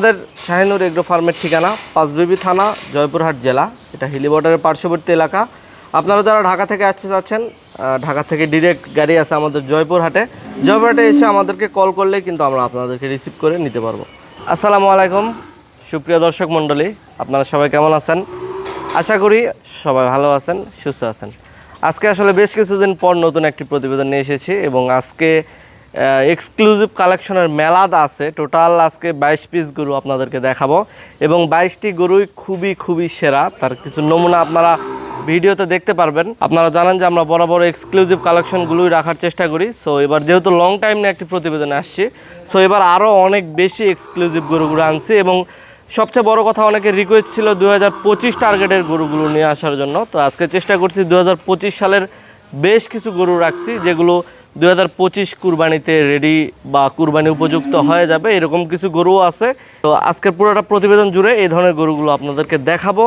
আমাদের শাহিনুর এগ্রো ফার্মের ঠিকানা পাঁচবিবি থানা, জয়পুরহাট জেলা। এটা হিলি বর্ডারের পার্শ্ববর্তী এলাকা। আপনারা যারা ঢাকা থেকে আসতে চাচ্ছেন ঢাকা থেকে ডিরেক্ট গাড়ি আছে আমাদের জয়পুরহাটে। জয়পুরহাটে এসে আমাদেরকে কল করলে কিন্তু আমরা আপনাদেরকে রিসিভ করে নিতে পারব। আসসালামু আলাইকুম, সুপ্রিয় দর্শক মণ্ডলী, আপনারা সবাই কেমন আছেন? আশা করি সবাই ভালো আছেন, সুস্থ আছেন। আজকে আসলে বেশ কিছুদিন পর নতুন একটি প্রতিবেদন নিয়ে এসেছি এবং আজকে এক্সক্লুসিভ কালেকশনের মেলাদ আছে। টোটাল আজকে বাইশ পিস গরু আপনাদেরকে দেখাবো। এবং বাইশটি গরুই খুবই খুবই সেরা। তার কিছু নমুনা আপনারা ভিডিওতে দেখতে পারবেন। আপনারা জানেন যে আমরা বরাবর এক্সক্লুসিভ কালেকশনগুলোই রাখার চেষ্টা করি। সো এবার যেহেতু লং টাইম নিয়ে একটি প্রতিবেদনে আসছি সো এবার আরও অনেক বেশি এক্সক্লুসিভ গরুগুলো আনছি। এবং সবচেয়ে বড় কথা, অনেকে রিকোয়েস্ট ছিল দু হাজার পঁচিশ টার্গেটের গরুগুলো নিয়ে আসার জন্য। তো আজকে চেষ্টা করছি দু হাজার পঁচিশ সালের বেশ কিছু গরু রাখছি, যেগুলো দু হাজার পঁচিশ কুরবানিতে রেডি বা কুরবানি উপযুক্ত হয়ে যাবে, এরকম কিছু গরুও আছে। তো আজকের পুরোটা প্রতিবেদন জুড়ে এই ধরনের গরুগুলো আপনাদেরকে দেখাবো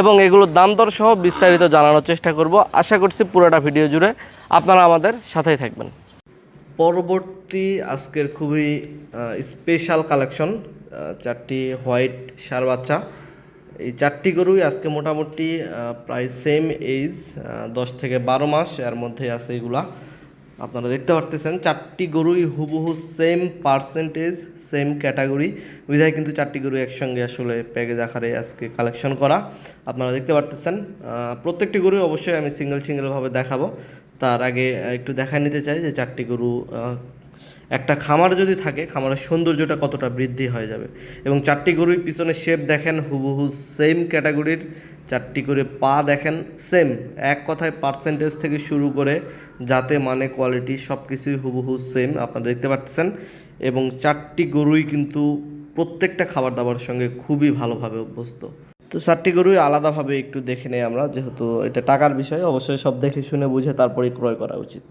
এবং এগুলোর দাম দর সহ বিস্তারিত জানানোর চেষ্টা করব। আশা করছি পুরোটা ভিডিও জুড়ে আপনারা আমাদের সাথেই থাকবেন। পরবর্তী আজকের খুবই স্পেশাল কালেকশন চারটি হোয়াইট সার বাচ্চা। এই চারটি গরুই আজকে মোটামুটি প্রায় সেম এইজ দশ থেকে বারো মাস, এর মধ্যে আছে এগুলা। আপনারা দেখতে পারতেছেন, চারটি গরুই হুবহু সেম পার্সেন্টেজ সেম ক্যাটাগরি বিধায় কিন্তু চারটি গরু একসঙ্গে আসলে প্যাকেজ আকারে আজকে কালেকশন করা। আপনারা দেখতে পারতেছেন প্রত্যেকটি গরু অবশ্যই আমি সিঙ্গেল সিঙ্গেলভাবে দেখাবো। তার আগে একটু দেখায় নিতে চাই যে চারটি গরু একটা খামার যদি থাকে, খামারের সৌন্দর্যটা কতটা বৃদ্ধি হয়ে যাবে। এবং চারটি গরুর পিছনে শেপ দেখেন, হুবহু সেম ক্যাটাগরির চারটি করে পা দেখেন সেম এক কথায় পার্সেন্টেজ থেকে শুরু করে যাতে মানে কোয়ালিটি সব কিছুই হুবহু সেম আপনারা দেখতে পাচ্ছেন। এবং চারটি গরুই কিন্তু প্রত্যেকটা খাবার দাবার সঙ্গে খুবই ভালোভাবে অভ্যস্ত। তো চারটি গরুই আলাদাভাবে একটু দেখে নেই আমরা, যেহেতু এটা টাকার বিষয়, অবশ্যই সব দেখে শুনে বুঝে তারপরেই ক্রয় করা উচিত।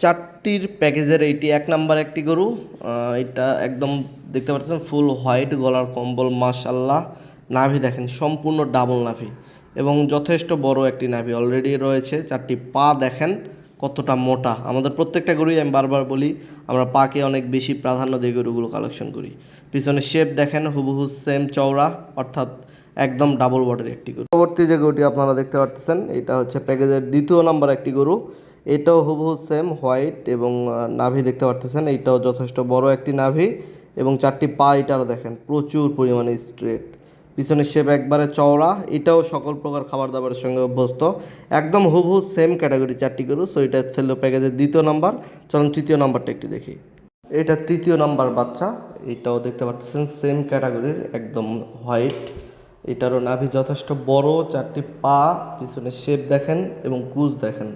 চারটির প্যাকেজের এইটি এক নাম্বার একটি গরু এটা একদম দেখতে পাচ্ছেন ফুল হোয়াইট গলার কম্বল মাশাল্লাহ নাভি দেখেন, সম্পূর্ণ ডাবল নাভি এবং যথেষ্ট বড় একটি নাভি অলরেডি রয়েছে। চারটি পা দেখেন কতটা মোটা। আমাদের প্রত্যেকটা গরুই আমি বারবার বলি, আমরা পাকে অনেক বেশি প্রাধান্য দিয়ে গরুগুলো কালেকশন করি। পিছনে শেপ দেখেন, হুবহু সেম চওড়া, অর্থাৎ একদম ডাবল বডির একটি গরু। পরবর্তী যে গরুটি আপনারা দেখতে পাচ্ছেন, এটা হচ্ছে প্যাকেজের দ্বিতীয় নাম্বার একটি গরু। এটাও হুবহু সেম হোয়াইট এবং নাভি দেখতে পাচ্ছেন এইটাও যথেষ্ট বড় একটি নাভি এবং চারটি পা এটারও দেখেন, প্রচুর পরিমাণে স্ট্রেট পিছনের শেপ একবারে চওড়া, এটাও সকল প্রকার খাবার দাবারের সঙ্গে অভ্যস্ত। একদম হুবহু সেম ক্যাটাগরি চারটি গরু সো এটা ছিল প্যাকেজের দ্বিতীয় নাম্বার চলুন তৃতীয় নাম্বারটা একটু দেখি। এটা তৃতীয় নাম্বার বাচ্চা, এটাও দেখতে পাচ্ছেন সেম ক্যাটাগরির একদম হোয়াইট এটারও নাভি যথেষ্ট বড়, চারটি পা, পিছনে শেপ দেখেন এবং কুচ দেখেন।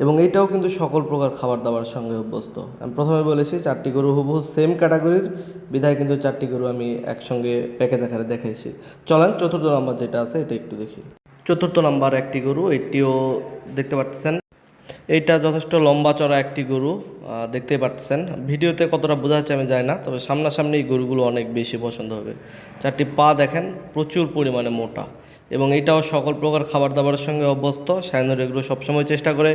এবং এইটাও কিন্তু সকল প্রকার খাবার দাবার সঙ্গে অভ্যস্ত। আমি প্রথমে বলেছি চারটি গরু হুবহু সেম ক্যাটাগরির বিধায় কিন্তু চারটি গরু আমি একসঙ্গে প্যাকেজ আকারে দেখাইছি। চলেন চতুর্থ নাম্বার যেটা আছে এটা একটু দেখি। চতুর্থ নাম্বার একটি গরু এটিও দেখতে পাচ্ছেন। এইটা যথেষ্ট লম্বা চড়া একটি গরু আহ, দেখতেই পাচ্ছেন। ভিডিওতে কতটা বোঝা যাচ্ছে আমি যাই না তবে সামনাসামনি এই গরুগুলো অনেক বেশি পছন্দ হবে। চারটি পা দেখেন প্রচুর পরিমাণে মোটা। এবং এটাও সকল প্রকার খাবার দাবারের সঙ্গে অভ্যস্ত। সাইনোর এগুলো সবসময় চেষ্টা করে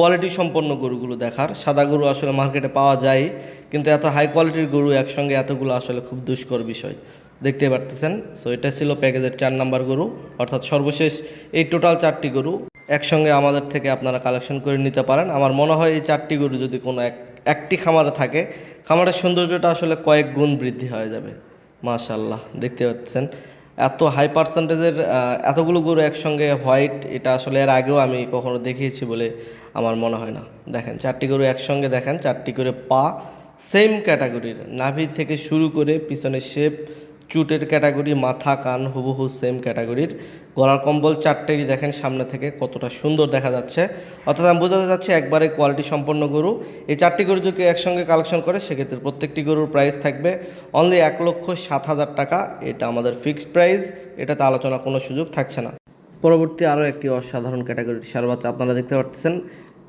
কোয়ালিটি সম্পন্ন গরুগুলো দেখার। সাদা গরু আসলে মার্কেটে পাওয়া যায়, কিন্তু এত হাই কোয়ালিটির গরু একসঙ্গে এতগুলো আসলে খুব দুষ্কর বিষয়। দেখতে পারতেছেন? সো এটা ছিল প্যাকেজের চার নাম্বার গরু, অর্থাৎ সর্বশেষ এই টোটাল চারটি গরু একসঙ্গে আমাদের থেকে আপনারা কালেকশন করে নিতে পারেন। আমার মনে হয় এই চারটি গরু যদি কোনো এক, একটি খামারে থাকে, খামারের সৌন্দর্যটা আসলে কয়েক গুণ বৃদ্ধি হয়ে যাবে। মাশাল্লাহ দেখতে পাচ্ছেন এত হাই পার্সেন্টেজের এতগুলো গরু একসঙ্গে হোয়াইট এটা আসলে এর আগেও আমি কখনো দেখিয়েছি বলে আমার মনে হয় না। দেখেন, চারটি গরু একসঙ্গে দেখেন, চারটি করে পা সেম ক্যাটাগরির নাভি থেকে শুরু করে পিছনে শেপ চুটের ক্যাটাগরি, মাথা, কান, হুবহু, সেম ক্যাটাগরির। গলার কম্বল চারটেই দেখেন সামনে থেকে কতটা সুন্দর দেখা যাচ্ছে। অর্থাৎ আমি বোঝাতে যাচ্ছি একবারে কোয়ালিটি সম্পন্ন গরু। এই চারটি গরু যদি একসঙ্গে কালেকশন করে, সেক্ষেত্রে প্রত্যেকটি গরুর প্রাইস থাকবে অনলি এক লক্ষ সাত হাজার টাকা। এটা আমাদের ফিক্সড প্রাইস এটাতে আলোচনা কোনো সুযোগ থাকছে না। পরবর্তী আরও একটি অসাধারণ ক্যাটাগরির সার বাচ্চা আপনারা দেখতে পাচ্ছেন।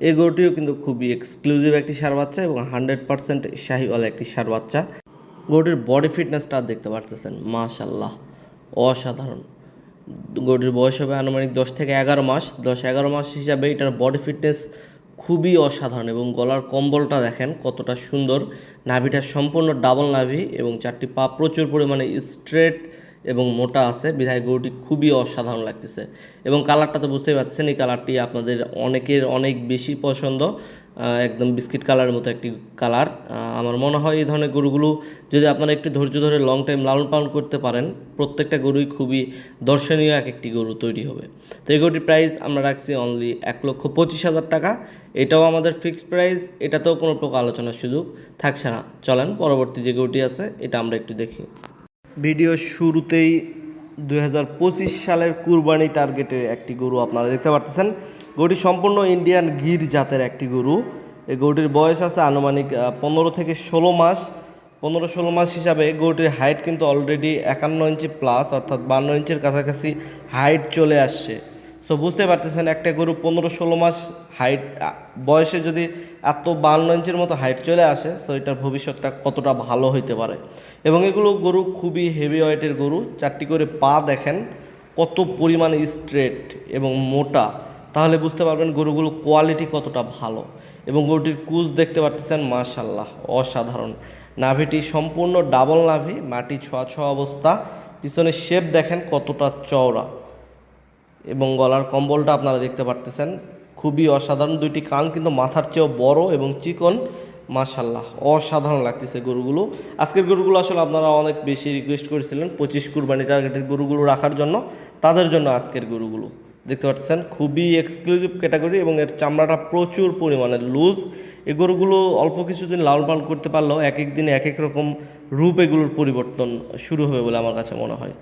এই গরুটিও কিন্তু খুবই এক্সক্লুসিভ একটি সার বাচ্চা এবং হান্ড্রেড পার্সেন্ট শাহিওয়ালা একটি সার বাচ্চা। গরুটির বডি ফিটনেসটা দেখতে পারতেছেন মাশাল্লাহ অসাধারণ। গরুটির বয়স হবে আনুমানিক দশ থেকে এগারো মাস, দশ এগারো মাস হিসাবে এটার বডি ফিটনেস খুবই অসাধারণ এবং গলার কম্বলটা দেখেন কতটা সুন্দর। নাভিটা সম্পূর্ণ ডাবল নাভি এবং চারটি পা প্রচুর পরিমাণে স্ট্রেট এবং মোটা আছে, বিধায় গরুটি খুবই অসাধারণ লাগতেছে। এবং কালারটা তো বুঝতেই পারছেন এই কালারটি আপনাদের অনেকের অনেক বেশি পছন্দ। একদম বিস্কিট কালারের মতো একটি কালার। আমার মনে হয় এই ধরনের গরুগুলো যদি আপনারা একটু ধৈর্য ধরে লং টাইম লালন পালন করতে পারেন, প্রত্যেকটা গরুই খুবই দর্শনীয় এক একটি গরু তৈরি হবে। তো এই গরুটির প্রাইস আমরা রাখছি অনলি এক লক্ষ পঁচিশ হাজার টাকা। এটাও আমাদের ফিক্সড প্রাইস এটাতেও কোনো প্রকার আলোচনার সুযোগ থাকছে না। চলেন, পরবর্তী যে গরুটি আছে, এটা আমরা একটু দেখি। ভিডিও শুরুতেই দু হাজার পঁচিশ সালের কুরবানি টার্গেটের একটি গরু আপনারা দেখতে পাচ্ছেন গরুটি সম্পূর্ণ ইন্ডিয়ান গির জাতের একটি গরু। এই গরুটির বয়স আছে আনুমানিক পনেরো থেকে ষোলো মাস। পনেরো ষোলো মাস হিসাবে গরুটির হাইট কিন্তু অলরেডি একান্ন ইঞ্চি প্লাস অর্থাৎ বান্ন ইঞ্চির কাছাকাছি হাইট চলে আসছে। সো বুঝতে পারতেছেন, একটা গরু পনেরো ষোলো মাস হাইট বয়সে যদি এত বান্ন ইঞ্চির মতো হাইট চলে আসে সো এটার ভবিষ্যৎটা কতটা ভালো হইতে পারে। এবং এগুলো গরু খুবই হেভি ওয়েটের গরু, চারটি করে পা দেখেন, কত পরিমাণে স্ট্রেট এবং মোটা। তাহলে বুঝতে পারবেন গরুগুলো কোয়ালিটি কতটা ভালো এবং গরুটির কুচ দেখতে পাচ্ছেন মাশাল্লাহ অসাধারণ। নাভিটি সম্পূর্ণ ডাবল নাভি, মাটি ছোঁয়া ছোঁয়া অবস্থা। পিছনে শেপ দেখেন কতটা চওড়া। এবং গলার কম্বলটা আপনারা দেখতে পারতেছেন, খুবই অসাধারণ। দুইটি কান কিন্তু মাথার চেয়েও বড় এবং চিকন। মাশাল্লাহ অসাধারণ লাগতেছে গরুগুলো। আজকের গরুগুলো আসলে আপনারা অনেক বেশি রিকোয়েস্ট করেছিলেন, পঁচিশ কুরবানি টার্গেটের গরুগুলো রাখার জন্য। তাদের জন্য আজকের গরুগুলো। দেখতে পাচ্ছেন, খুবই এক্সক্লুসিভ ক্যাটাগরি এবং এর চামড়াটা প্রচুর পরিমাণে লুজ এই গরুগুলো অল্প কিছুদিন লাল পাল করতে পারলেও এক এক দিনে এক এক রকম রূপ এগুলোর পরিবর্তন শুরু হবে বলে আমার কাছে মনে হয়।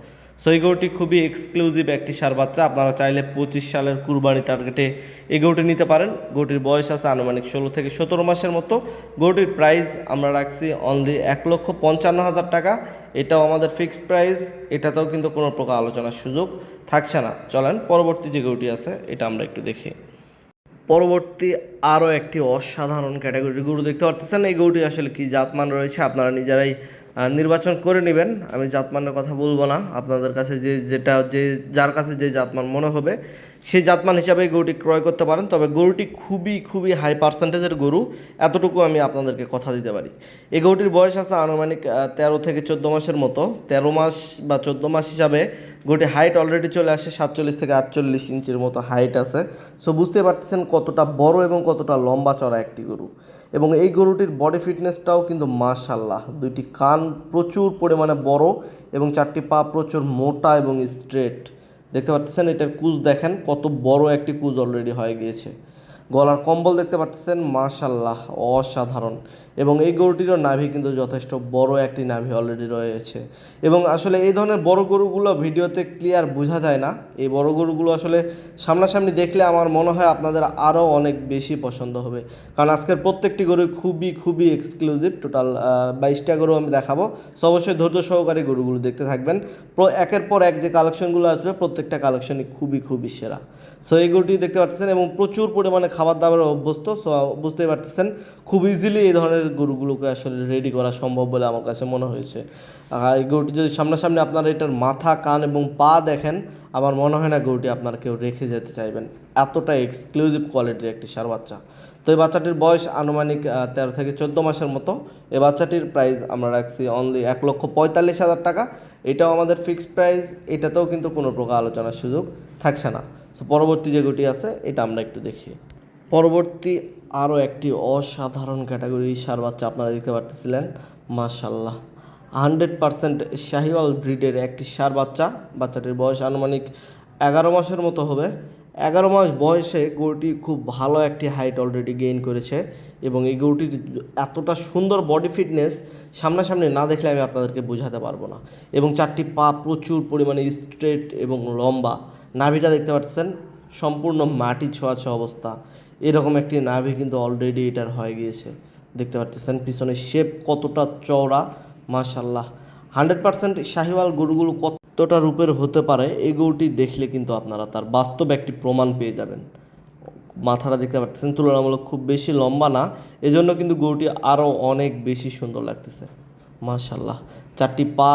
সো এই গরুটি খুবই এক্সক্লুসিভ একটি সার বাচ্চা। আপনারা চাইলে পঁচিশ সালের কুরবানি টার্গেটে এই গরুটি নিতে পারেন। গরুটির বয়স আছে আনুমানিক ষোলো থেকে সতেরো মাসের মতো। গরুটির প্রাইস আমরা রাখছি অনলি এক লক্ষ পঞ্চান্ন হাজার টাকা। এটাও আমাদের ফিক্সড প্রাইস এটাতেও কিন্তু কোনো প্রকার আলোচনার সুযোগ থাকছে না। চলেন, পরবর্তী যে গরুটি আছে, এটা আমরা একটু দেখি। পরবর্তী আরও একটি অসাধারণ ক্যাটাগরির গরু দেখতে পাচ্ছেন এই গরুটি আসলে কি জাতমান রয়েছে? আপনারা নিজেরাই নির্বাচন করে নেবেন। আমি জাতমানের কথা বলব না। আপনাদের কাছে যে যেটা, যে যার কাছে যে জাতমান মনে হবে সেই জাতমান হিসাবে গরুটি ক্রয় করতে পারেন। তবে গরুটি খুবই খুবই হাই পার্সেন্টেজের গরু। এতটুকু আমি আপনাদেরকে কথা দিতে পারি। এই গরুটির বয়স আছে আনুমানিক তেরো থেকে চোদ্দ মাসের মতো। তেরো মাস বা চোদ্দ মাস হিসাবে গরুটি হাইট অলরেডি চলে আসে সাতচল্লিশ থেকে আটচল্লিশ ইঞ্চির মতো হাইট আছে। সো বুঝতে পারতেছেন কতটা বড় এবং কতটা লম্বা চড়া একটি গরু। এবং এই গরুটির বডি ফিটনেসটাও কিন্তু মাশাল্লাহ দুইটি কান প্রচুর পরিমাণে বড় এবং চারটি পা প্রচুর মোটা এবং স্ট্রেট দেখতে পাচ্ছেন, এটার কুজ দেখেন, কত বড় একটি কুজ অলরেডি হয়ে গিয়েছে। গলার কম্বল দেখতে পাচ্ছেন মাশাল্লাহ অসাধারণ। এবং এই গরুটিরও নাভি কিন্তু যথেষ্ট, বড় একটি নাভি অলরেডি রয়েছে। এবং আসলে এই ধরনের বড় গরুগুলো ভিডিওতে ক্লিয়ার বোঝা যায় না। এই বড় গরুগুলো আসলে সামনাসামনি দেখলে আমার মনে হয় আপনাদের আরও অনেক বেশি পছন্দ হবে। কারণ আজকের প্রত্যেকটি গরু খুবই খুবই এক্সক্লুসিভ টোটাল বাইশটা গরু আমি দেখাবো। সো অবশ্যই ধৈর্য সহকারে গরুগুলো দেখতে থাকবেন। একের পর এক যে কালেকশনগুলো আসবে, প্রত্যেকটা কালেকশনই খুবই খুবই সেরা। সো এই গরুটি দেখতে পাচ্ছেন এবং প্রচুর পরিমাণে খাবার দাবারে অভ্যস্ত সো বুঝতেই পারতেছেন। খুব ইজিলি এই ধরনের গরুগুলোকে আসলে রেডি করা সম্ভব বলে আমার কাছে মনে হয়েছে। আর এই গরুটি যদি সামনাসামনি আপনারা এটার মাথা, কান এবং পা দেখেন, আমার মনে হয় না গরুটি আপনার কেউ রেখে যেতে চাইবেন। এতটা এক্সক্লুসিভ কোয়ালিটির একটি সার বাচ্চা। তো এই বাচ্চাটির বয়স আনুমানিক তেরো থেকে চোদ্দ মাসের মতো। এই বাচ্চাটির প্রাইস আমরা রাখছি অনলি এক লক্ষ পঁয়তাল্লিশ হাজার টাকা। এটাও আমাদের ফিক্সড প্রাইস এটাতেও কিন্তু কোনো প্রকার আলোচনার সুযোগ থাকছে না। সো পরবর্তী যে গরুটি আছে, এটা আমরা একটু দেখি। পরবর্তী আরও একটি অসাধারণ ক্যাটাগরির সার বাচ্চা আপনারা দেখতে পারতেছিলেন মাশাল্লাহ হান্ড্রেড পারসেন্ট শাহিওয়াল ব্রিডের একটি সার বাচ্চা, বাচ্চাটির বয়স আনুমানিক এগারো মাসের মতো হবে। এগারো মাস বয়সে গরুটি খুব ভালো একটি হাইট অলরেডি গেইন করেছে এবং এই গরুটির এতটা সুন্দর বডি ফিটনেস সামনাসামনি না দেখলে আমি আপনাদেরকে বোঝাতে পারব না। এবং চারটি পা প্রচুর পরিমাণে স্ট্রেট এবং লম্বা। নাভিটা দেখতে পাচ্ছেন, সম্পূর্ণ মাটি ছোঁয়াছে অবস্থা। এরকম একটি নাভি কিন্তু অলরেডি এটার হয়ে গিয়েছে। দেখতে পাচ্ছেন পিছনে শেপ কতটা চওড়া মাশাল্লাহ হান্ড্রেড পার্সেন্ট শাহিওয়াল গরুগুলো কতটা রূপের হতে পারে, এই গরুটি দেখলে কিন্তু আপনারা তার বাস্তব একটি প্রমাণ পেয়ে যাবেন। মাথাটা দেখতে পাচ্ছেন, তুলনামূলক খুব বেশি লম্বা না, এজন্য কিন্তু গরুটি আরও অনেক বেশি সুন্দর লাগতেছে মাশাল্লাহ চারটি পা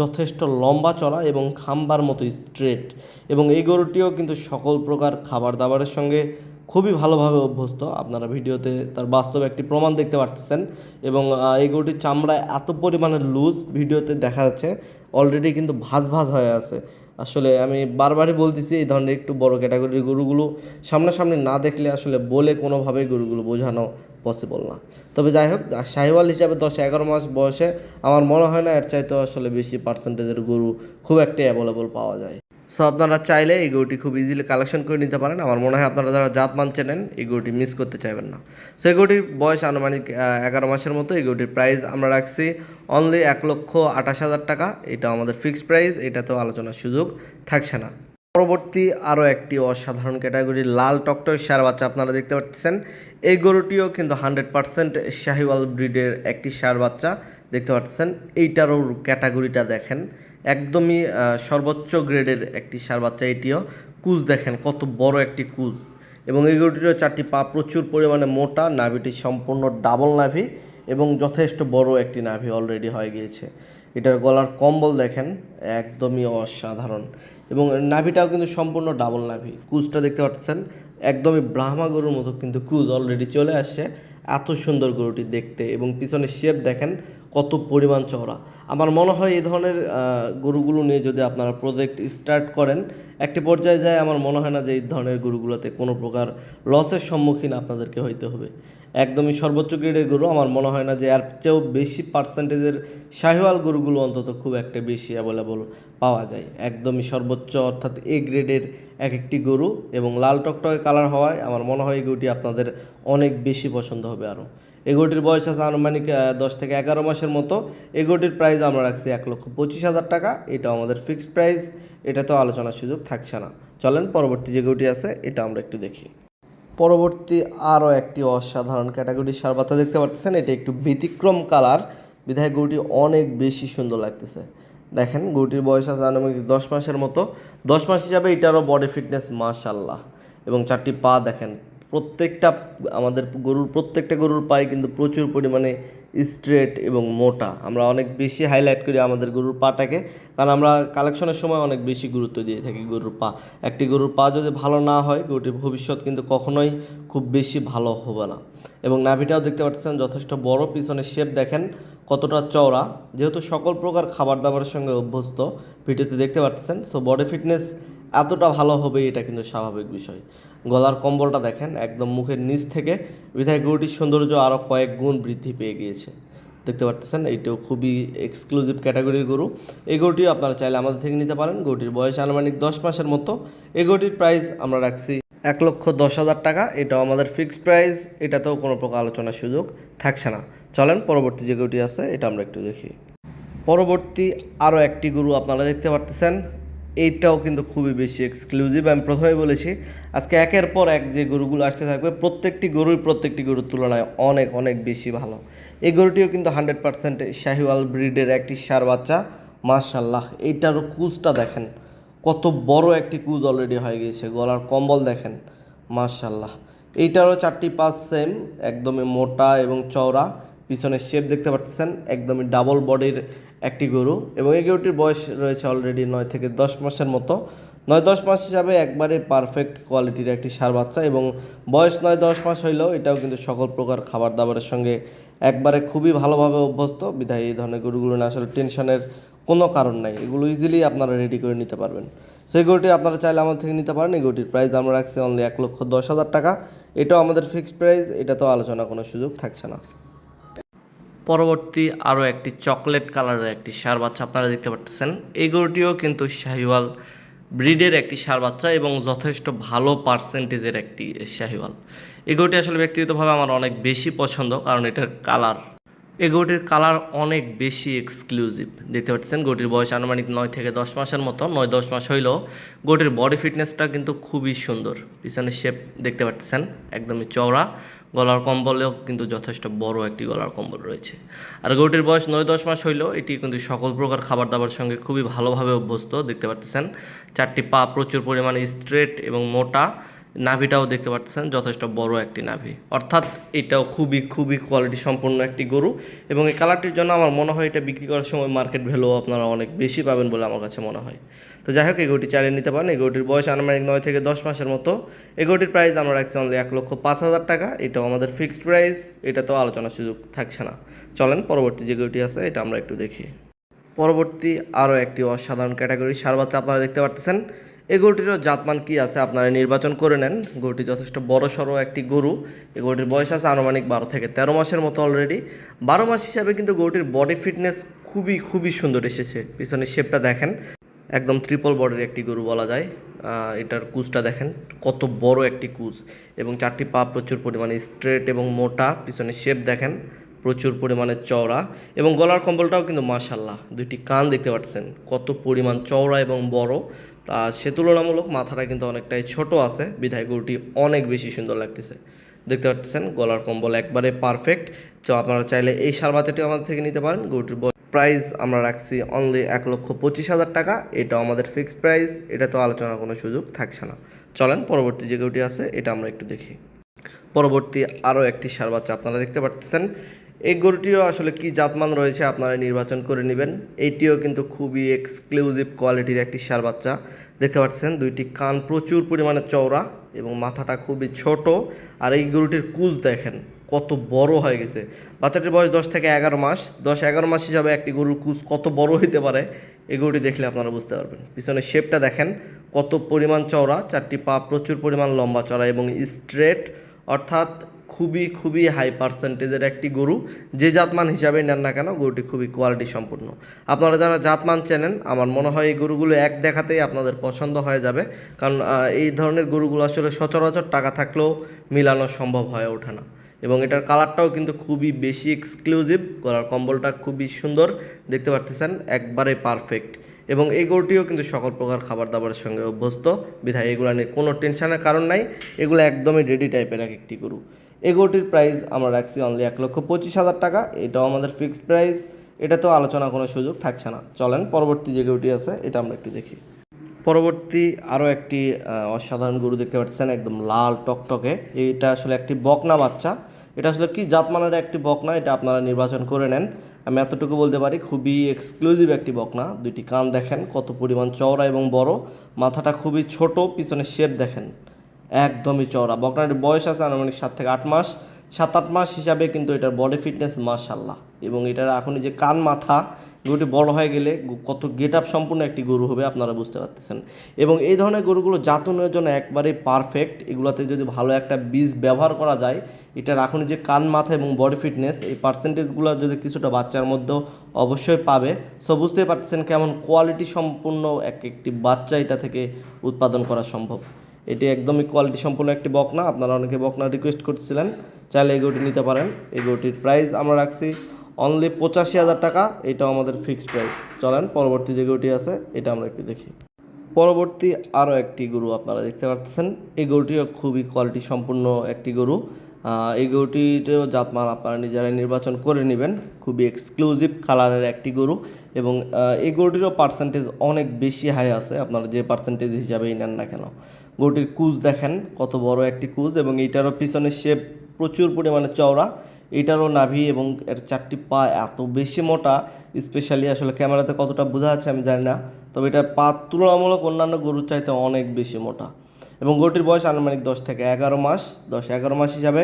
যথেষ্ট লম্বা চড়া এবং খাম্বার মতো স্ট্রেট এবং এই গরুটিও কিন্তু সকল প্রকার খাবার দাবারের সঙ্গে খুবই ভালোভাবে অভ্যস্ত। আপনারা ভিডিওতে তার বাস্তবে একটি প্রমাণ দেখতে পাচ্ছেন এবং এই গরুটির চামড়া এত পরিমাণে লুজ ভিডিওতে দেখা যাচ্ছে অলরেডি কিন্তু ভাজ ভাজ হয়ে আছে। আসলে আমি বারবারই বলতেছি, এই ধরনের একটু বড় ক্যাটাগরির গরুগুলো সামনাসামনি না দেখলে আসলে বলে কোনোভাবেই গরুগুলো বোঝানো পসিবল না। তবে যাই হোক শাহিওয়াল হিসাবে দশ এগারো মাস বয়সে আমার মনে হয় না, এর চাইতে আসলে বেশি পার্সেন্টেজের গরু খুব একটা অ্যাভেলেবল পাওয়া যায়। সো আপনারা চাইলে এই গরুটি খুব ইজিলি কালেকশন করে নিতে পারেন। আমার মনে হয় আপনারা যারা জাত মান চেনেন, এই গরুটি মিস করতে চাইবেন না। সো এই গরুটির বয়স আনুমানিক এগারো মাসের মতো। এই গরুটির প্রাইস আমরা রাখছি অনলি এক লক্ষ আঠাশ হাজার টাকা। এটা আমাদের ফিক্সড প্রাইস এটাতেও আলোচনার সুযোগ থাকছে না। পরবর্তী আরও একটি অসাধারণ ক্যাটাগরির লাল টকটক সার বাচ্চা আপনারা দেখতে পাচ্ছেন। এই গরুটিও কিন্তু হান্ড্রেড পার্সেন্ট শাহিওয়াল ব্রিডের একটি সার বাচ্চা। দেখতে পাচ্ছেন, এইটারও ক্যাটাগরিটা দেখেন। একদমই সর্বোচ্চ গ্রেডের একটি সার বাচ্চা, এটিও কুজ দেখেন, কত বড় একটি কুজ। এবং এই গরুটিরও চারটি পা প্রচুর পরিমাণে মোটা, নাভিটি সম্পূর্ণ ডাবল নাভি এবং যথেষ্ট বড় একটি নাভি অলরেডি হয়ে গিয়েছে। এটার গলার কম্বল দেখেন, একদমই অসাধারণ। এবং নাভিটাও কিন্তু সম্পূর্ণ ডাবল নাভি। কুজটা দেখতে পাচ্ছেন, একদমই ব্রাহ্মা গরুর মতো কিন্তু কুজ অলরেডি চলে আসছে। এত সুন্দর গরুটি দেখতে এবং পিছনের শেপ দেখেন কত পরিমাণ চওড়া। আমার মনে হয় এই ধরনের গরুগুলো নিয়ে যদি আপনারা প্রজেক্ট স্টার্ট করেন, একটি পর্যায়ে যায় আমার মনে হয় না যে এই ধরনের গরুগুলোতে কোনো প্রকার লসের সম্মুখীন আপনাদেরকে হইতে হবে। একদমই সর্বোচ্চ গ্রেডের গরু, আমার মনে হয় না যে এর চেয়েও বেশি পার্সেন্টেজের শাহিওয়াল গরুগুলো অন্তত খুব একটা বেশি অ্যাভেলেবল পাওয়া যায়। একদমই সর্বোচ্চ অর্থাৎ এ গ্রেডের এক একটি গরু এবং লাল টকটকে কালার হওয়ায় আমার মনে হয় এই গরুটি আপনাদের অনেক বেশি পছন্দ হবে আরও। এগোটির বয়স আছে আনুমানিক দশ থেকে এগারো মাসের মতো। এগোটির প্রাইস আমরা রাখছি এক লক্ষ পঁচিশ হাজার টাকা। এটা আমাদের ফিক্সড প্রাইস এটাতেও আলোচনার সুযোগ থাকছে না। চলেন, পরবর্তী যে গরুটি আছে, এটা আমরা একটু দেখি। পরবর্তী আরও একটি অসাধারণ ক্যাটাগরির সার বাচ্চা দেখতে পাচ্ছেন। এটা একটু ব্যতিক্রম কালার বিধায় গরুটি অনেক বেশি সুন্দর লাগতেছে। দেখেন, গরুটির বয়স আছে আনুমানিক দশ মাসের মতো। দশ মাস হিসাবে এটারও বডি ফিটনেস মাশাল্লাহ এবং চারটি পা দেখেন প্রত্যেকটা, আমাদের গরুর, প্রত্যেকটা গরুর পায়ে কিন্তু প্রচুর পরিমাণে স্ট্রেট এবং মোটা। আমরা অনেক বেশি হাইলাইট করি আমাদের গরুর পাটাকে, কারণ আমরা কালেকশনের সময় অনেক বেশি গুরুত্ব দিয়ে থাকি গরুর পা। একটি গরুর পা যদি ভালো না হয়, গরুটির ভবিষ্যৎ কিন্তু কখনোই খুব বেশি ভালো হবে না। এবং নাভিটাও দেখতে পাচ্ছেন যথেষ্ট বড়, পিছনের শেপ দেখেন কতটা চওড়া। যেহেতু সকল প্রকার খাবার দাবারের সঙ্গে অভ্যস্ত, ভিডিওতে দেখতে পাচ্ছেন সো বডি ফিটনেস এতটা ভালো হবে এটা কিন্তু স্বাভাবিক বিষয়। গলার কম্বলটা দেখেন, একদম মুখের নিচ থেকে। বিধায় গরুটির সৌন্দর্য আরও কয়েক গুণ বৃদ্ধি পেয়ে গিয়েছে। দেখতে পাচ্ছেন এইটাও খুবই এক্সক্লুসিভ ক্যাটাগরির গরু। এই গরুটিও আপনারা চাইলে আমাদের থেকে নিতে পারেন। গরুটির বয়স আনুমানিক দশ মাসের মতো। এই গরুটির প্রাইস আমরা রাখছি এক লক্ষ দশ হাজার টাকা। এটাও আমাদের ফিক্সড প্রাইস এটাতেও কোনো প্রকার আলোচনার সুযোগ থাকছে না। চলেন, পরবর্তী যে গরুটি আছে, এটা আমরা একটু দেখি। পরবর্তী আরও একটি গরু আপনারা দেখতে পারতেছেন এইটাও কিন্তু খুবই বেশি এক্সক্লুসিভ আমি প্রথমে বলেছি, আজকে একের পর এক যে গরুগুলো আসতে থাকবে, প্রত্যেকটি গরুই প্রত্যেকটি গরুর তুলনায় অনেক অনেক বেশি ভালো। এই গরুটিও কিন্তু হান্ড্রেড পার্সেন্ট শাহিওয়াল ব্রিডের একটি সার বাচ্চা মার্শাল্লাহ এইটারও কুজটা দেখেন, কত বড় একটি কুজ অলরেডি হয়ে গিয়েছে, গলার কম্বল দেখেন মার্শাল্লাহ এইটারও চারটি পাঁচ সেম একদমই মোটা এবং চওড়া, পিছনের শেপ দেখতে পাচ্ছেন, একদমই ডাবল বডির একটি গরু এবং এই গরুটির বয়স রয়েছে অলরেডি নয় থেকে দশ মাসের মতো। নয় দশ মাস হিসাবে একবারে পারফেক্ট কোয়ালিটির একটি সার বাচ্চা এবং বয়স নয় দশ মাস হইলেও এটাও কিন্তু সকল প্রকার খাবার দাবারের সঙ্গে একবারে খুবই ভালোভাবে অভ্যস্ত। বিধায় এই ধরনের গরুগুলো না আসলে টেনশনের কোনো কারণ নাই। এগুলো ইজিলি আপনারা রেডি করে নিতে পারবেন। সেই গরুটি আপনারা চাইলে আমাদের থেকে নিতে পারেন। এই গরুটির প্রাইস আমরা রাখছি অনলি এক লক্ষ দশ হাজার টাকা। এটাও আমাদের ফিক্সড প্রাইস এটা তো আলোচনা কোনো সুযোগ থাকছে না। পরবর্তী আরও একটি চকলেট কালারের একটি সার বাচ্চা আপনারা দেখতে পাচ্ছেন এই গরুটিও কিন্তু শাহিওয়াল ব্রিডের একটি সার বাচ্চা এবং যথেষ্ট ভালো পার্সেন্টেজের একটি শাহিওয়াল। এই গরুটি আসলে ব্যক্তিগতভাবে আমার অনেক বেশি পছন্দ কারণ এটার কালার। এই গরুটির কালার অনেক বেশি এক্সক্লুসিভ। দেখতে পাচ্ছেন গরুটির বয়স আনুমানিক নয় থেকে দশ মাসের মতো, নয় দশ মাস হইলেও গরুটির বডি ফিটনেসটা কিন্তু খুবই সুন্দর। পিছনের শেপ দেখতে পাচ্ছেন একদমই চওড়া। গলার কম্বলেও কিন্তু যথেষ্ট বড় একটি গলার কম্বল রয়েছে। আর গরুটির বয়স নয় দশ মাস হইলেও এটি কিন্তু সকল প্রকার খাবার দাবার সঙ্গে খুবই ভালোভাবে অভ্যস্ত, দেখতে পাচ্ছেন চারটি পা প্রচুর পরিমাণে স্ট্রেট এবং মোটা নাভিটাও দেখতে পাচ্ছেন যথেষ্ট বড় একটি নাভি। অর্থাৎ এটাও খুবই খুবই কোয়ালিটি সম্পন্ন একটি গরু এবং এই কালারটির জন্য আমার মনে হয় এটা বিক্রি করার সময় মার্কেট ভ্যালু আপনারা অনেক বেশি পাবেন বলে আমার কাছে মনে হয়। তো যাই হোক, এই গরুটি চালিয়ে নিতে পারেন। এই গরুটির বয়স আনুমানিক নয় থেকে দশ মাসের মতো। এই গরুটির প্রাইস আমরা রাখছি অনলি এক লক্ষ পাঁচ হাজার টাকা। এটাও আমাদের ফিক্সড প্রাইস এটা তো আলোচনার সুযোগ থাকছে না। চলেন, পরবর্তী যে গরুটি আছে, এটা আমরা একটু দেখি। পরবর্তী আরও একটি অসাধারণ ক্যাটাগরি সার বাচ্চা আপনারা দেখতে পাচ্ছেন এই গরুটিরও জাতমান কি আছে আপনারা নির্বাচন করে নেন। গরুটি যথেষ্ট বড় সড়ো একটি গরু। এই গরুটির বয়স আছে আনুমানিক বারো থেকে তেরো মাসের মতো অলরেডি বারো মাস হিসাবে কিন্তু গরুটির বডি ফিটনেস খুবই খুবই সুন্দর এসেছে। পিছনের শেপটা দেখেন। একদম ট্রিপল বডির একটি গরু বলা যায়। এটার কুচটা দেখেন। কত বড় একটি কুচ এবং চারটি পা প্রচুর পরিমাণে স্ট্রেট এবং মোটা। পিছনের শেপ দেখেন। প্রচুর পরিমাণে চওড়া। এবং গলার কম্বলটাও কিন্তু মাশাল্লাহ দুইটি কান দেখতে পাচ্ছেন। কত পরিমাণ চওড়া এবং বড়। তা সে তুলনামূলক মাথাটা কিন্তু অনেকটাই ছোট আছে। বিধায় গরুটি অনেক বেশি সুন্দর লাগতেছে। দেখতে পাচ্ছেন, গলার কম্বল একবারে পারফেক্ট তো আপনারা চাইলে এই সার বাচ্চাটিও আমাদের থেকে নিতে পারেন। গরুটির প্রাইস আমরা রাখছি অনলি এক লক্ষ পঁচিশ হাজার টাকা। এটাও আমাদের ফিক্সড প্রাইস এটা তো আলোচনার কোনো সুযোগ থাকছে না। চলেন, পরবর্তী যে গরুটি আছে, এটা আমরা একটু দেখি। পরবর্তী আরও একটি সার বাচ্চা আপনারা দেখতে পাচ্ছেন। এই গরুটিরও আসলে কি জাতমান রয়েছে আপনারা নির্বাচন করে নেবেন। এইটিও কিন্তু খুবই এক্সক্লুসিভ কোয়ালিটির একটি সার বাচ্চা। দেখতে পাচ্ছেন, দুইটি কান প্রচুর পরিমাণে চওড়া এবং মাথাটা খুবই ছোট। আর এই গরুটির কুচ দেখেন, কত বড় হয়ে গেছে। বাচ্চাটির বয়স দশ থেকে এগারো মাস। দশ এগারো মাস হিসাবে একটি গরুর কুচ কত বড় হইতে পারে, এই গরুটি দেখলে আপনারা বুঝতে পারবেন। পিছনের শেপটা দেখেন, কত পরিমাণ চওড়া, চারটি পা প্রচুর পরিমাণ লম্বা চড়া এবং স্ট্রেট অর্থাৎ খুবই খুবই হাই পার্সেন্টেজের একটি গরু। যে জাতমান হিসাবে নেন না কেন, গরুটি খুবই কোয়ালিটি সম্পূর্ণ। আপনারা যারা জাতমান চেনেন, আমার মনে হয় এই গরুগুলো এক দেখাতেই আপনাদের পছন্দ হয়ে যাবে। কারণ এই ধরনের গরুগুলো আসলে সচরাচর টাকা থাকলেও মিলানো সম্ভব হয়ে ওঠে না। এবং এটার কালারটাও কিন্তু খুবই বেশি এক্সক্লুসিভ গলার কম্বলটা খুবই সুন্দর, দেখতে পাচ্ছেন একবারে পারফেক্ট এবং এই গরুটিও কিন্তু সকল প্রকার খাবার দাবারের সঙ্গে অভ্যস্ত। বিধায় এগুলো নিয়ে কোনো টেনশনের কারণ নাই। এগুলো একদমই রেডি টাইপের এক একটি গরু। এই গরুটির প্রাইস আমরা রাখছি অনলি এক লক্ষ পঁচিশ হাজার টাকা। এটাও আমাদের ফিক্সড প্রাইস এটা তো আলোচনা কোনো সুযোগ থাকছে না। চলেন পরবর্তী যে গরুটি আছে, এটা আমরা একটু দেখি। পরবর্তী আরও একটি অসাধারণ গরু দেখতে পাচ্ছেন, একদম লাল টকটকে। এইটা আসলে একটি বকনা বাচ্চা। এটা আসলে কি জাতমানের একটি বকনা, এটা আপনারা নির্বাচন করে নেন। আমি এতটুকু বলতে পারি, খুবই এক্সক্লুসিভ একটি বকনা। দুইটি কান দেখেন, কত পরিমাণ চওড়া এবং বড়। মাথাটা খুবই ছোট পিছনে শেপ দেখেন। একদমই চওড়া। বকনার বয়স আছে আনুমানিক সাত থেকে আট মাস। সাত আট মাস হিসাবে কিন্তু এটার বডি ফিটনেস মাশাল্লাহ এবং এটার এখন যে কান মাথা, গরুটি বড় হয়ে গেলে কত গেট আপ সম্পূর্ণ একটি গরু হবে আপনারা বুঝতে পারতেছেন। এবং এই ধরনের গরুগুলো জাতনের জন্য একবারে পারফেক্ট এগুলোতে যদি ভালো একটা বীজ ব্যবহার করা যায়, এটার এখন যে কান মাথা এবং বডি ফিটনেস এই পার্সেন্টেজগুলো যদি কিছুটা বাচ্চার মধ্যেও অবশ্যই পাবে। সো বুঝতেই পারতেছেন কেমন কোয়ালিটি সম্পূর্ণ এক একটি বাচ্চা এটা থেকে উৎপাদন করা সম্ভব। এটি একদমই কোয়ালিটি সম্পূর্ণ একটি বকনা। আপনারা অনেকে বকনা রিকোয়েস্ট করছিলেন চাইলে এই গরুটি নিতে পারেন। এই গরুটির প্রাইস আমরা রাখছি অনলি পঁচাশি হাজার টাকা, এটাও আমাদের ফিক্সড প্রাইস চলেন, পরবর্তী যে গরুটি আছে, এটা আমরা একটু দেখি। পরবর্তী আরও একটি গরু আপনারা দেখতে পাচ্ছেন। এই গরুটিও খুবই কোয়ালিটি সম্পূর্ণ একটি গরু। এই গরুটিতেও জাতমান আপনারা নিজেরাই নির্বাচন করে নেবেন। খুবই এক্সক্লুসিভ কালারের একটি গরু এবং এই গরুটিরও পার্সেন্টেজ অনেক বেশি হাই আছে। আপনারা যে পার্সেন্টেজ হিসাবেই নেন না কেন। গরুটির কুজ দেখেন, কত বড় একটি কুজ এবং এইটারও পিছনের শেপ প্রচুর পরিমাণে চওড়া। এটারও নাভি এবং এর চারটি পা এত বেশি মোটা স্পেশালি আসলে ক্যামেরাতে কতটা বোঝা যাচ্ছে আমি জানি না, তবে এটার পা তুলনামূলক অন্যান্য গরুর চাইতে অনেক বেশি মোটা। এবং গরুটির বয়স আনুমানিক দশ থেকে এগারো মাস, দশ এগারো মাস হিসাবে।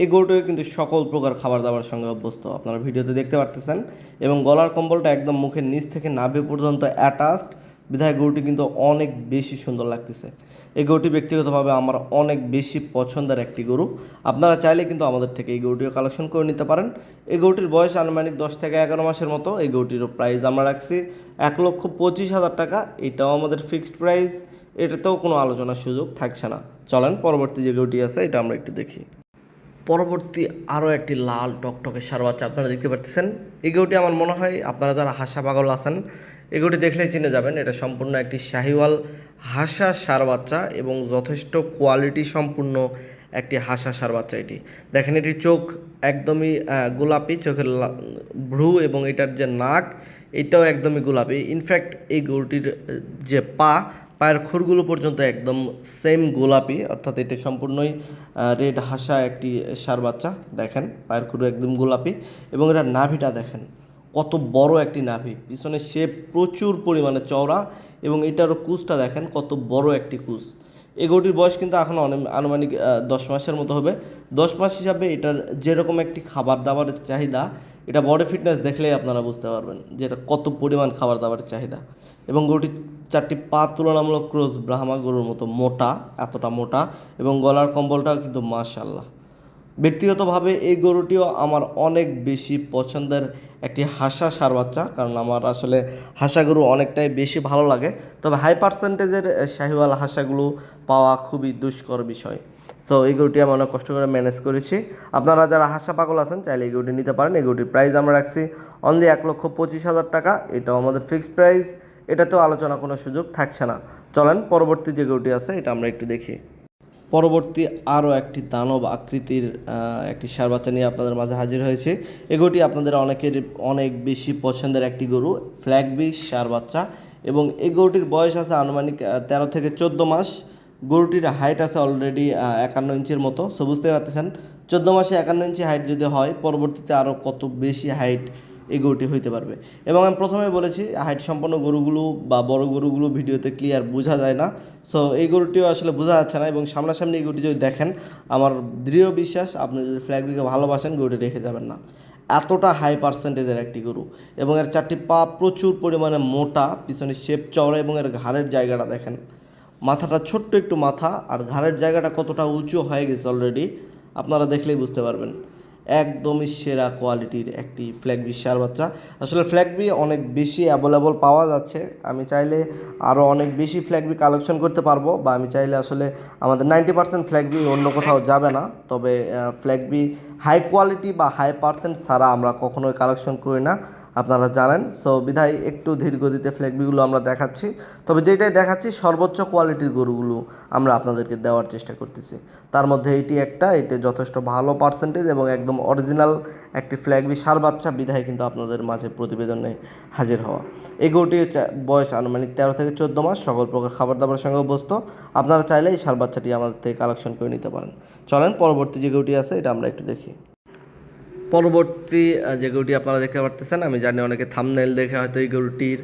এই গরুটিও কিন্তু সকল প্রকার খাবার দাবার সঙ্গে অভ্যস্ত, আপনারা ভিডিওতে দেখতে পারতেছেন। এবং গলার কম্বলটা একদম মুখের নিচ থেকে নাভি পর্যন্ত অ্যাটাচড বিধায় গরুটি কিন্তু অনেক বেশি সুন্দর লাগতেছে। এই গরুটি ব্যক্তিগতভাবে আমার অনেক বেশি পছন্দের একটি গরু। আপনারা চাইলে কিন্তু আমাদের থেকে এই গরুটিও কালেকশন করে নিতে পারেন। এই গরুটির বয়স আনুমানিক দশ থেকে এগারো মাসের মতো। এই গরুটিরও প্রাইস আমরা রাখছি এক লক্ষ পঁচিশ হাজার টাকা। এটাও আমাদের ফিক্সড প্রাইস এটাতেও কোনো আলোচনার সুযোগ থাকছে না। চলেন, পরবর্তী যে গরুটি আছে, এটা আমরা একটু দেখি। পরবর্তী আরও একটি লাল টকটকে সার বাচ্চা আপনারা দেখতে পাচ্ছেন এই গরুটি আমার মনে হয় আপনারা যারা হাসা পাগল আছেন গরুটি দেখলেই চিনে যাবেন, এটা সম্পূর্ণ একটি শাহিওয়াল হাসা সার বাচ্চা এবং যথেষ্ট কোয়ালিটি সম্পূর্ণ একটি হাসা সার বাচ্চা এটি। দেখেন এটির চোখ একদমই গোলাপি, চোখের ভ্রু এবং এটার যে নাক, এটাও একদমই গোলাপি। ইনফ্যাক্ট এই গরুটির যে পা, পায়ের খুরগুলো পর্যন্ত একদম সেম গোলাপি, অর্থাৎ এটি সম্পূর্ণই রেড হাসা একটি সার বাচ্চা। দেখেন, পায়ের খুরু একদম গোলাপি এবং এটার নাভিটা দেখেন। কত বড় একটি নাভি। পিছনে শেপ প্রচুর পরিমাণে চওড়া এবং এটারও কুচটা দেখেন কত বড় একটি কুচ এই গরুটির বয়স কিন্তু এখন আনুমানিক দশ মাসের মতো হবে। দশ মাস হিসাবে এটার যেরকম একটি খাবার দাবারের চাহিদা, এটা বডি ফিটনেস দেখলেই আপনারা বুঝতে পারবেন যে এটা কত পরিমাণ খাবার দাবারের চাহিদা। এবং গরুটির চারটি পা তুলনামূলক ক্রোজ ব্রাহ্মা গরুর মতো মোটা, এতটা মোটা এবং গলার কম্বলটাও কিন্তু মাশাল্লাহ ব্যক্তিগতভাবে এই গরুটিও আমার অনেক বেশি পছন্দের একটি হাসা সার বাচ্চা, কারণ আমার আসলে হাসা গরু অনেকটাই বেশি ভালো লাগে। তবে হাই পার্সেন্টেজের শাহিওয়াল হাসাগুলো পাওয়া খুবই দুষ্কর বিষয়। তো এই গরুটি আমি অনেক কষ্ট করে ম্যানেজ করেছি। আপনারা যারা হাসা পাগল আছেন, চাইলে এই গরুটি নিতে পারেন। এই গরুটির প্রাইস আমরা রাখছি অনলি এক লক্ষ পঁচিশ হাজার টাকা। এটাও আমাদের ফিক্সড প্রাইস এটাতেও আলোচনা কোনো সুযোগ থাকছে না। চলেন, পরবর্তী যে গরুটি আছে, এটা আমরা একটু দেখি। পরবর্তী আরও একটি দানব আকৃতির একটি সার বাচ্চা নিয়ে আপনাদের মাঝে হাজির হয়েছে। এগুটি আপনাদের অনেকের অনেক বেশি পছন্দের একটি গরু, ফ্ল্যাগবি সার বাচ্চা। এবং এই গরুটির বয়স আছে আনুমানিক তেরো থেকে চোদ্দ মাস। গরুটির হাইট আছে অলরেডি একান্ন ইঞ্চির মতো। সো বুঝতে পারতেছেন, চোদ্দ মাসে একান্ন ইঞ্চি হাইট যদি হয়, পরবর্তীতে আরও কত বেশি হাইট এই গরুটি হইতে পারবে। এবং আমি প্রথমে বলেছি হাইট সম্পন্ন গরুগুলো বা বড় গরুগুলো ভিডিওতে ক্লিয়ার বোঝা যায় না। সো এই গরুটিও আসলে বোঝা যাচ্ছে না এবং সামনাসামনি এই গরুটি যদি দেখেন, আমার দৃঢ় বিশ্বাস, আপনি যদি ফ্ল্যাগবিকে ভালোবাসেন, গরুটি রেখে যাবেন না। এতটা হাই পার্সেন্টেজের একটি গরু এবং এর চারটি পা প্রচুর পরিমাণে মোটা, পিছনে শেপ চওড়া এবং এর ঘাড়ের জায়গাটা দেখেন। মাথাটা ছোট্ট একটু মাথা, আর ঘাড়ের জায়গাটা কতটা উঁচু হয়ে গেছে অলরেডি আপনারা দেখলেই বুঝতে পারবেন। একদমই সেরা কোয়ালিটির একটি ফ্ল্যাগবি শেয়ার বাচ্চা। আসলে ফ্ল্যাগবি অনেক বেশি অ্যাভেলেবল পাওয়া যাচ্ছে। আমি চাইলে আরও অনেক বেশি ফ্ল্যাগবি কালেকশন করতে পারব, বা আমি চাইলে আসলে আমাদের নাইনটি পার্সেন্ট ফ্ল্যাগবি অন্য কোথাও যাবে না। তবে ফ্ল্যাগবি হাই কোয়ালিটি বা হাই পার্সেন্ট ছাড়া আমরা কখনোই কালেকশন করি না। আপনারা জানেন। সো বিধায় একটু ধীর গতিতে ফ্ল্যাগবিগুলো আমরা দেখাচ্ছি। তবে যেটাই দেখাচ্ছি, সর্বোচ্চ কোয়ালিটির গরুগুলো আমরা আপনাদেরকে দেওয়ার চেষ্টা করতেছি। তার মধ্যে এটি একটা এটি যথেষ্ট ভালো পার্সেন্টেজ এবং একদম অরিজিনাল একটি ফ্ল্যাগবি সার বাচ্চা বিধায় কিন্তু আপনাদের মাঝে প্রতিবেদনে হাজির হওয়া। এই গরুটির চা- বয়স আনুমানিক তেরো থেকে চোদ্দ মাস, সকল প্রকার খাবার দাবারের সঙ্গে অভ্যস্ত। আপনারা চাইলে এই সার বাচ্চাটি আমাদের থেকে কালেকশন করে নিতে পারেন। চলেন, পরবর্তী যে গরুটি আছে, এটা আমরা একটু দেখি। পরবর্তী যে গরুটি আপনারা দেখতে পারতেছেন, আমি জানি অনেকে থামনেল দেখে হয়তো এই গরুটির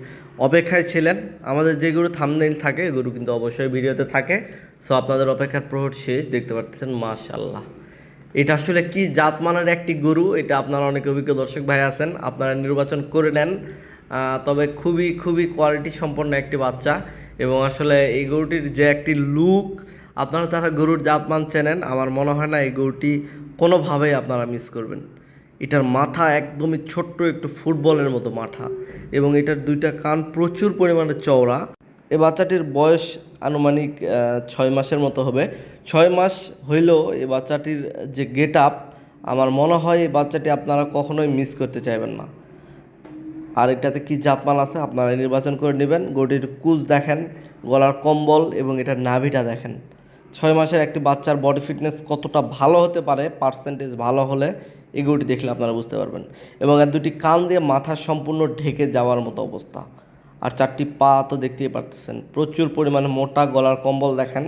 অপেক্ষায় ছিলেন। আমাদের যে গরু থামনেল থাকে, গরু কিন্তু অবশ্যই ভিডিওতে থাকে। সো আপনাদের অপেক্ষার প্রহর শেষ, দেখতে পারতেছেন মাশাল্লাহ এটা আসলে কি জাতমানের একটি গরু? এটা আপনারা অনেক অভিজ্ঞ দর্শক ভাই আছেন, আপনারা নির্বাচন করে নেন। তবে খুবই খুবই কোয়ালিটি সম্পন্ন একটি বাচ্চা। এবং আসলে এই গরুটির যে একটি লুক আপনারা যারা গরুর জাতমান চেনেন, আমার মনে হয় না এই গরুটি কোনোভাবেই আপনারা মিস করবেন। এটার মাথা একদমই ছোট্ট একটু ফুটবলের মতো মাথা এবং এটার দুইটা কান প্রচুর পরিমাণে চওড়া। এ বাচ্চাটির বয়স আনুমানিক ছয় মাসের মতো হবে। ছয় মাস হইলেও এ বাচ্চাটির যে গেট আপ, আমার মনে হয় এই বাচ্চাটি আপনারা কখনোই মিস করতে চাইবেন না। আর এটাতে কি জাতমাল আছে আপনারা নির্বাচন করে নেবেন। গরুটির কুচ দেখেন, গলার কম্বল এবং এটার নাভিটা দেখেন। ছয় মাসের একটি বাচ্চার বডি ফিটনেস কতটা ভালো হতে পারে পার্সেন্টেজ ভালো হলে এই গরুটি দেখলে আপনারা বুঝতে পারবেন। এবং এর দুটি কান দিয়ে মাথা সম্পূর্ণ ঢেকে যাওয়ার মতো অবস্থা। আর চারটি পা তো দেখতেই পারতেছেন। প্রচুর পরিমাণে মোটা গলার কম্বল দেখেন।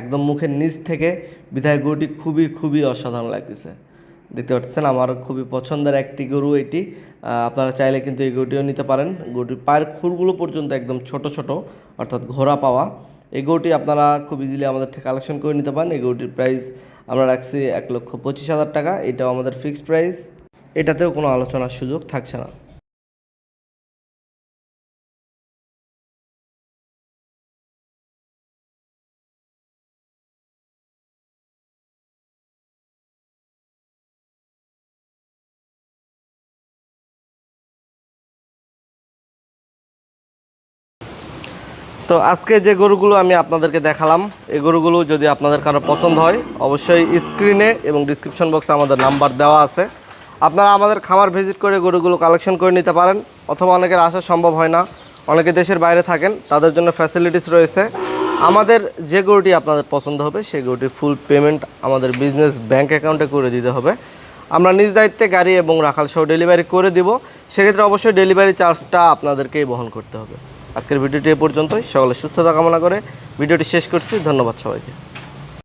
একদম মুখের নিচ থেকে বিধায় গরুটি খুবই খুবই অসাধারণ লাগতেছে। দেখতে পাচ্ছেন আমার খুবই পছন্দের একটি গরু এটি। আপনারা চাইলে কিন্তু এই গরুটিও নিতে পারেন। গরুটির পায়ের খুরগুলো পর্যন্ত একদম ছোট ছোট, অর্থাৎ ঘোড়া পাওয়া। এই গরুটি আপনারা খুব ইজিলি আমাদের থেকে কালেকশন করে নিতে পারেন। এই গরুটির প্রাইস আমরা রাখছি এক লক্ষ পঁচিশ হাজার টাকা। এটাও আমাদের ফিক্সড প্রাইস এটাতেও কোনো আলোচনার সুযোগ থাকছে না। তো আজকে যে গরুগুলো আমি আপনাদেরকে দেখালাম, এই গরুগুলো যদি আপনাদের কারও পছন্দ হয়, অবশ্যই স্ক্রিনে এবং ডিসক্রিপশন বক্সে আমাদের নাম্বার দেওয়া আছে। আপনারা আমাদের খামার ভিজিট করে গরুগুলো কালেকশন করে নিতে পারেন, অথবা অনেকের আসা সম্ভব হয় না। অনেকে দেশের বাইরে থাকেন, তাদের জন্য ফ্যাসিলিটিস রয়েছে। আমাদের যে গরুটি আপনাদের পছন্দ হবে, সেই গরুটির ফুল পেমেন্ট আমাদের বিজনেস ব্যাংক অ্যাকাউন্টে করে দিতে হবে। আমরা নিজ দায়িত্বে গাড়ি এবং রাখাল সহ ডেলিভারি করে দিব। সেক্ষেত্রে অবশ্যই ডেলিভারি চার্জটা আপনাদেরকেই বহন করতে হবে। আজকের ভিডিওটি এ পর্যন্তই। সকলে সুস্থতা কামনা করে ভিডিওটি শেষ করছি। ধন্যবাদ সবাইকে।